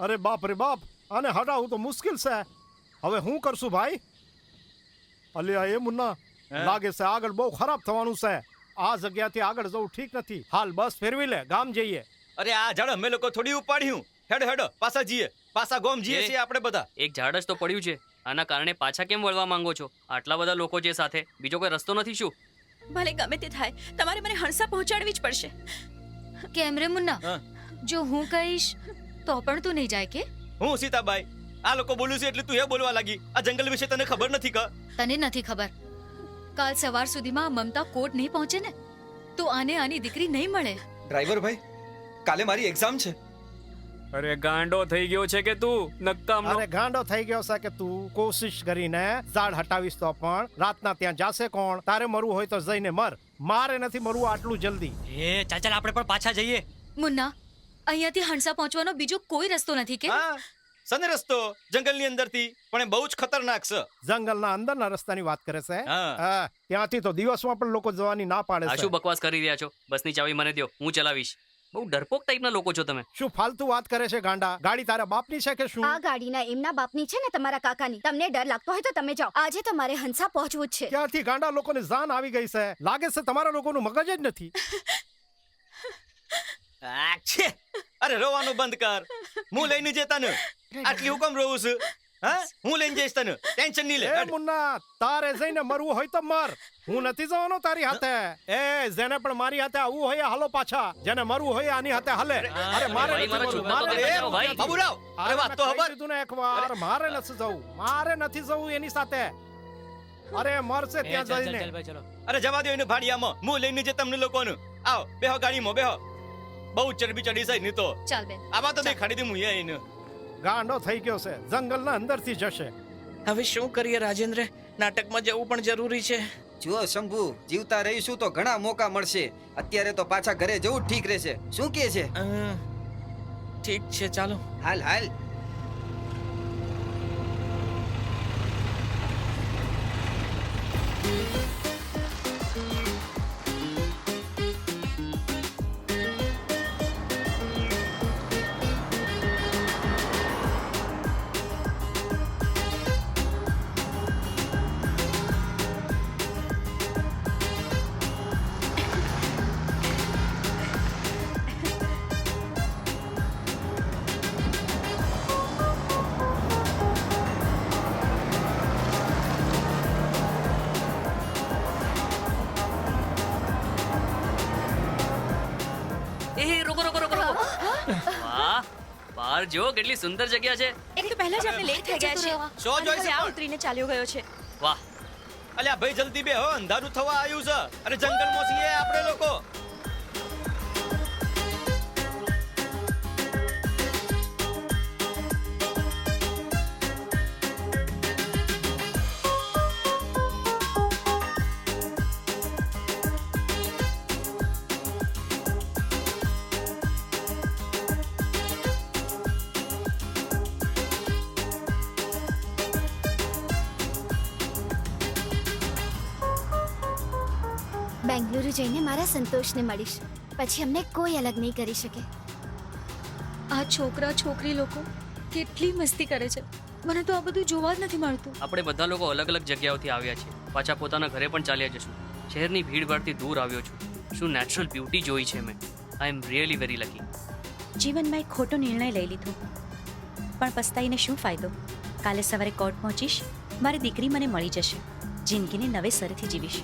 અરે બાપ રે બાપ આને હટાવું તો મુશ્કેલ છે. હવે હું કરશું ભાઈ? અલ્યા એ મુન્ના લાગે છે આગળ બહુ ખરાબ થવાનું છે. આ જગ્યાથી આગળ જવું ઠીક નથી. હાલ બસ ફેરવી લે ગામ જઈએ. અરે આ ઝાડ અમે લોકો થોડી ઉપાડ્યું. હેડો હેડો પાછા જઈએ. પાછા ગોમ જઈએ છીએ આપણે બધા. એક ઝાડ જ તો પડ્યું છે. આના કારણે પાછા કેમ વળવા માંગો છો? આટલા બધા લોકો છે સાથે બીજો કોઈ રસ્તો નથી શું? ભલે ગમે તે થાય તમારે મને હંસા પહોંચાડવી જ પડશે. કેમ રે મુન્ના? જો હું કહીશ તો પણ તું નહીં જાય કે? હું સીતાબાઈ. આ લોકો બોલું છે એટલે તું એ બોલવા લાગી. આ જંગલ વિશે તને ખબર નથી ક? તને નથી ખબર. કાલ સવાર સુધીમાં મમતા કોર્ટ નહીં પહોંચે ને તો આને આની દીકરી નહીં મળે. ડ્રાઈવર ભાઈ કાલે મારી એક્ઝામ છે. અરે ગાંડો થઈ ગયો છે કે તું? નક્કામ અરે ગાંડો થઈ ગયો છે કે તું? કોશિશ કરીને ઝાડ હટાવીશ તો પણ. રાતના ત્યાં જાશે કોણ? તારે મરવું હોય તો જઈને મર. મારે નથી મરવું આટલું જલ્દી. એ ચાચા ચાલ આપણે પણ પાછા જઈએ. મુન્ના અહીંયાથી હંસા પહોંચવાનો બીજો કોઈ રસ્તો નથી કે? હા સને રસ્તો? જંગલની અંદરથી પણ એ બહુ જ ખતરનાક છે. જંગલના અંદરના રસ્તાની વાત કરે છે હા. હા, ત્યાંથી તો દિવસમાં પણ લોકો જવાની ના પાડે આ છે. શું બકવાસ કરી રહ્યા છો? બસની ચાવી મને દો હું ચલાવીશ. બહુ ડરપોક ટાઈપના લોકો છો તમે. શું ફાલતુ વાત કરે છે ગાંડા? ગાડી તારા બાપની છે કે શું? આ ગાડીના એમના બાપની છે ને તમારા કાકાની. તમને ડર લાગતો હોય તો તમે જાઓ. આજે તમારે હંસા પહોંચવું જ છે. ત્યાંથી ગાંડા લોકોને જાન આવી ગઈ છે? લાગે છે તમારા લોકોનું મગજ જ નથી. આ છે. અરે રોવાનું બંધ કર. હું લઈને જઈ તને. આટલી હુકમ રોવું છું. હા? હું લઈને જઈશ તને. ટેન્શન નહીં લે. એ મુન્ના તારે જઈને મરવું હોય તો મર. હું નથી જવાનો તારી હાથે. એ જેને પણ મારી હાથે આવું હોય હાલો પાછા. જેને મરવું હોય આની હાથે હાલે. અરે મારે નથી મારા મરવું, મારે બાબુરાવ અરે વાત તો ખબર તું ને એકવાર મારે નથી જવું. મારે નથી જવું એની સાથે. અરે મરશે ત્યાં જઈને. અરે જવા દો એને ભાડિયામાં. હું લઈને જે તમને લોકોનું. આવો બેહો ગાડીમાં બેહો. બહુ ચરબી ચડી જાય નહીં તો ચાલ બેન. આમાં તો દેખાડી દે હું એને ગાંડો થઈ ગયો છે. જંગલના અંદરથી જશે. હવે શું કરીએ રાજેન્દ્ર? નાટકમાં જવું પણ જરૂરી છે. જુઓ શંભુ જીવતા રહીશું તો ઘણા મોકા મળશે. અત્યારે તો પાછા ઘરે જવું જ ઠીક રહેશે. શું કે છે? અ, ઠીક છે ચાલો. હાલ હાલ. એ બહાર જો કેટલી સુંદર જગ્યા છે. એક તો પહેલા જ આપણે લેટ થઈ ગયા છે સો જોઈ જોઈશે આ ઉતરીને ચાલ્યો ગયો છે. વાહ. અલ્યા ભાઈ જલ્દી બેહો અંધારું થવા આવ્યું છે. અરે જંગલ મોસીએ આપણે લોકો. બેંગલુરુ જઈને મારા સંતોષને મળીશ. પછી અમને કોઈ અલગ નહીં કરી શકે. આ છોકરા છોકરી લોકો કેટલી મસ્તી કરે છે. મને તો આ બધું જોવા જ નથી મળતું. આપણે બધા લોકો અલગ અલગ જગ્યાઓથી આવ્યા છીએ. પાછા પોતાના ઘરે પણ ચાલ્યા જશું. શહેરની ભીડભાડથી દૂર આવ્યો છું. શું નેચરલ બ્યુટી જોઈ છે મેં? I am really very lucky જીવનમાં એક ખોટો નિર્ણય લઈ લીધો. પણ પસ્તાઈને શું ફાયદો? કાલે સવારે કોર્ટ પહોંચીશ મારી દીકરી મને મળી જશે. જિંદગીને નવેસરથી જીવીશ.